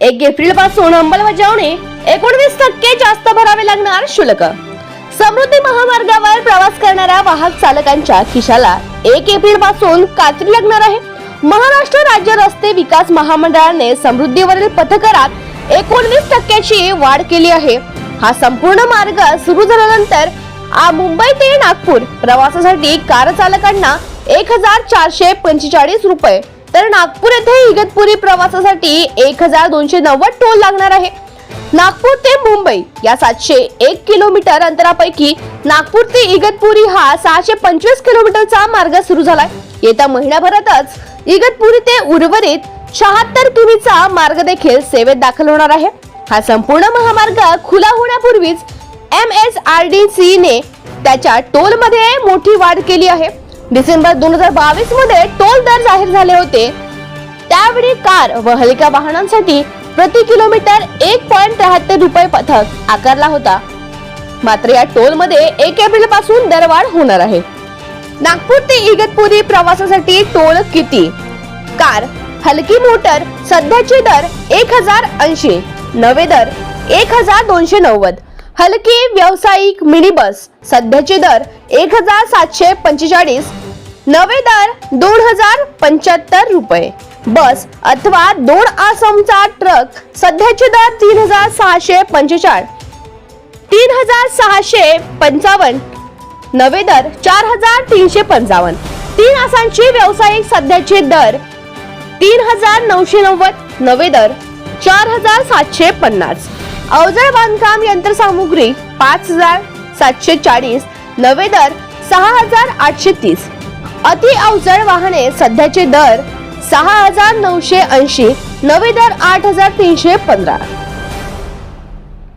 एक एप्रिलपासून अंमलबजावणी एकोणवीस टक्के जास्त भरावे लागणार शुल्क. समृद्धी महामार्गावर प्रवास करणाऱ्या वाहक चालकांच्या खिशाला एक एप्रिलपासून कात्री लागणार आहे. महाराष्ट्र राज्य रस्ते विकास महामंडळाने समृद्धीवरील पथकरात एकोणवीस टक्क्याची वाढ केली आहे. हा संपूर्ण मार्ग सुरू झाल्यानंतर मुंबई ते नागपूर प्रवासासाठी कार चालकांना एक हजार चारशे पंचेचाळीस रुपये तर नागपूर येथे इगतपुरी प्रवासासाठी एक हजार दोनशे नव्वद टोल लागणार आहे. नागपूर ते मुंबई या सातशे एक किलोमीटर अंतरापैकी नागपूर ते इगतपुरी हा सहाशे पंचवीस किलोमीटरचा मार्ग सुरू झालाय. येत्या महिन्याभरातच इगतपुरी ते उर्वरित शहात्तर किमीचा मार्ग देखील सेवेत दाखल होणार आहे. हा संपूर्ण महामार्ग खुला होण्यापूर्वीच M S R D C ने त्याच्या टोलमध्ये मोठी वाढ केली आहे. डिसेंबर दोन हजार बावीसमध्ये टोल दर जाहीर झाले होते. त्यावेळी कार व हलक्या वाहनांसाठी प्रति किलोमीटर एक पॉईंट त्र्याहत्तर रुपये पथक आकारला होता. मात्र या टोलमध्ये एक एप्रिलपासून दरवाढ होणार आहे. नागपूर ते इगतपुरी प्रवासासाठी टोल किती? कार हलकी मोटर सध्याचे दर एक हजार ऐंशी नवे दर एक हजार दोनशे नव्वद. हलकी व्यावसायिक मिनी बस सध्याचे दर एक हजार सातशे पंचेचाळीस नवे दर दोन हजार पंच्याहत्तर रुपये. बस अथवा दोन आसमचा ट्रक सध्याचे दर तीन हजार सहाशे पंचेचाळीस तीन हजार सहाशे पंचावन्न नवे दर चार हजार तीनशे पंचावन्न. तीन आसांचे व्यावसायिक सध्याचे दर तीन हजार नऊशे नव्वद नवे दर चार हजार सातशे पन्नास. अवजड बांधकाम यंत्रसामुग्री पाच हजार सातशे चाळीस नवे दर सहा हजार आठशे तीस अति अवजड वाहने सध्याचे दर सहा हजार नऊशे ऐंशी नवे दर आठ हजार तीनशे पंधरा.